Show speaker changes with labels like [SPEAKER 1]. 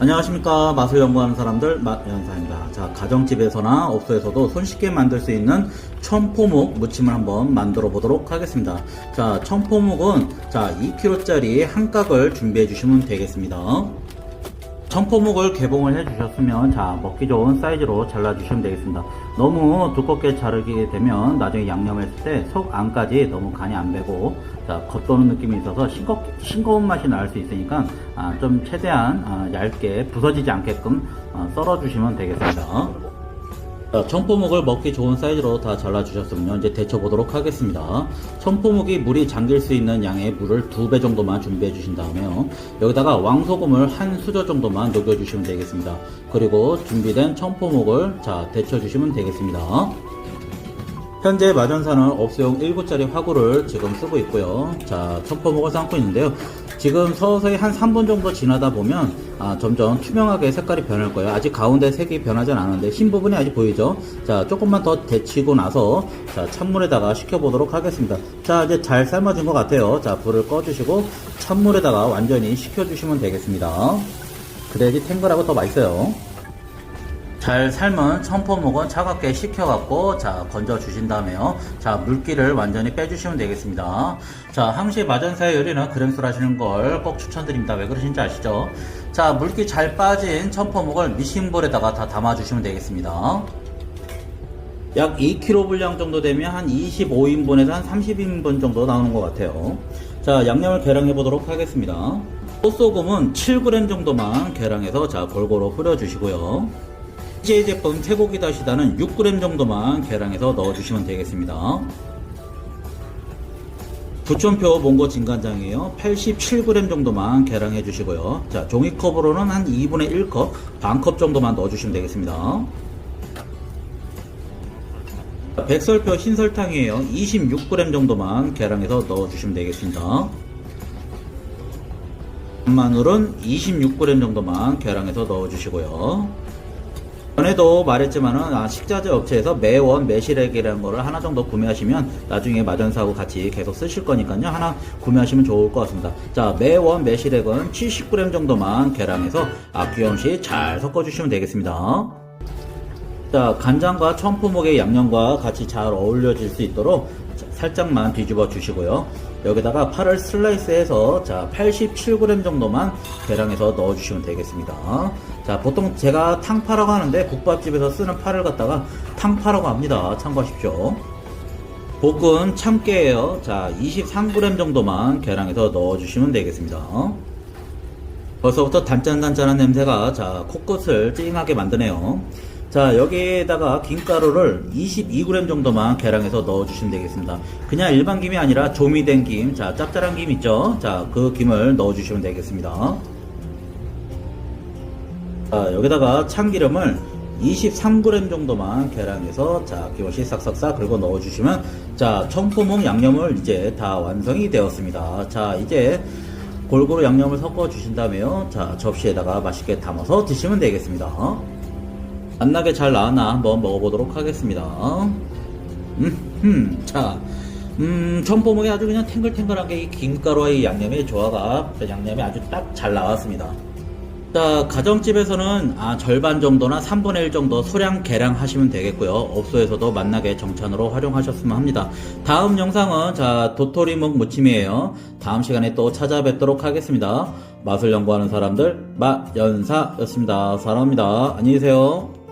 [SPEAKER 1] 안녕하십니까. 맛을 연구하는 사람들 맛연사입니다. 자 가정집에서나 업소에서도 손쉽게 만들 수 있는 청포묵 무침을 한번 만들어 보도록 하겠습니다. 자 청포묵은 자 2kg짜리 한 깍을 준비해 주시면 되겠습니다 청포묵을 개봉을 해주셨으면 자 먹기 좋은 사이즈로 잘라주시면 되겠습니다. 너무 두껍게 자르게 되면 나중에 양념했을 때 속 안까지 너무 간이 안 배고 자 겉도는 느낌이 있어서 싱거, 싱거운 맛이 날 수 있으니까 아, 좀 최대한 아, 얇게 부서지지 않게끔 아, 썰어주시면 되겠습니다. 자, 청포묵을 먹기 좋은 사이즈로 다 잘라주셨으면 이제 데쳐보도록 하겠습니다. 청포묵이 물이 잠길 수 있는 양의 물을 두 배 정도만 준비해 주신 다음에요. 여기다가 왕소금을 한 수저 정도만 녹여주시면 되겠습니다. 그리고 준비된 청포묵을 자 데쳐주시면 되겠습니다. 현재 마전사는 업소용 1구짜리 화구를 지금 쓰고 있고요. 자, 청포묵을 삶고 있는데요. 지금 서서히 한 3분 정도 지나다 보면 아, 점점 투명하게 색깔이 변할 거예요. 아직 가운데 색이 변하진 않았는데 흰 부분이 아직 보이죠? 자, 조금만 더 데치고 나서 자, 찬물에다가 식혀보도록 하겠습니다. 자, 이제 잘 삶아진 것 같아요. 자, 불을 꺼주시고 찬물에다가 완전히 식혀주시면 되겠습니다. 그래야지 탱글하고 더 맛있어요. 잘 삶은 청포묵은 차갑게 식혀갖고 자 건져 주신 다음에요. 자 물기를 완전히 빼주시면 되겠습니다. 자 항시 마전사의 요리는 그램술 하시는 걸 꼭 추천드립니다. 왜 그러신지 아시죠? 자 물기 잘 빠진 청포묵을 미싱볼에다가 다 담아 주시면 되겠습니다. 약 2kg 분량 정도 되면 한 25인분에서 한 30인분 정도 나오는 것 같아요. 자 양념을 계량해 보도록 하겠습니다. 소소금은 7g 정도만 계량해서 자 골고루 뿌려 주시고요 CJ 제품 쇠고기 다시다는 6g 정도만 계량해서 넣어주시면 되겠습니다. 부천표 몽고 진간장이에요. 87g 정도만 계량해 주시고요. 자, 종이컵으로는 한 2분의 1컵, 반 컵 정도만 넣어주시면 되겠습니다. 백설표 흰설탕이에요. 26g 정도만 계량해서 넣어주시면 되겠습니다. 마늘은 26g 정도만 계량해서 넣어주시고요. 전에도 말했지만은 아, 식자재 업체에서 매원 매실액이라는 거를 하나 정도 구매하시면 나중에 마전사하고 같이 계속 쓰실 거니까요. 하나 구매하시면 좋을 것 같습니다. 자 매원 매실액은 70g 정도만 계량해서 아귀 없이 잘 섞어주시면 되겠습니다. 자 간장과 청포묵의 양념과 같이 잘 어울려질 수 있도록 자, 살짝만 뒤집어 주시고요. 여기다가 파를 슬라이스해서 자 87g 정도만 계량해서 넣어 주시면 되겠습니다. 자 보통 제가 탕파라고 하는데 국밥집에서 쓰는 파를 갖다가 탕파라고 합니다. 참고하십시오. 볶은 참깨예요. 자 23g 정도만 계량해서 넣어 주시면 되겠습니다. 벌써부터 단짠단짠한 냄새가 자 코끝을 찡하게 만드네요 자 여기에다가 김가루를 22g 정도만 계량해서 넣어주시면 되겠습니다. 그냥 일반 김이 아니라 조미된 김자 짭짤한 김 있죠? 자 그 김을 넣어주시면 되겠습니다. 자 여기다가 참기름을 23g 정도만 계량해서 자 기호시 싹싹싹 긁어 넣어주시면 자 청포묵 양념을 이제 다 완성이 되었습니다. 자 이제 골고루 양념을 섞어 주신 다음에요. 자 접시에다가 맛있게 담아서 드시면 되겠습니다 맛나게 잘 나왔나 한번 먹어보도록 하겠습니다. 음, 음, 자, 음, 전포목이 아주 그냥 탱글탱글하게 이 김가루와의 양념의 조화가, 양념이 아주 딱 잘 나왔습니다. 자, 가정집에서는 아, 절반 정도나 3분의 1 정도 소량 계량 하시면 되겠고요. 업소에서도 맛나게 정찬으로 활용하셨으면 합니다. 다음 영상은 자, 도토리묵 무침이에요. 다음 시간에 또 찾아뵙도록 하겠습니다. 맛을 연구하는 사람들, 맛연사였습니다. 사랑합니다. 안녕히 계세요.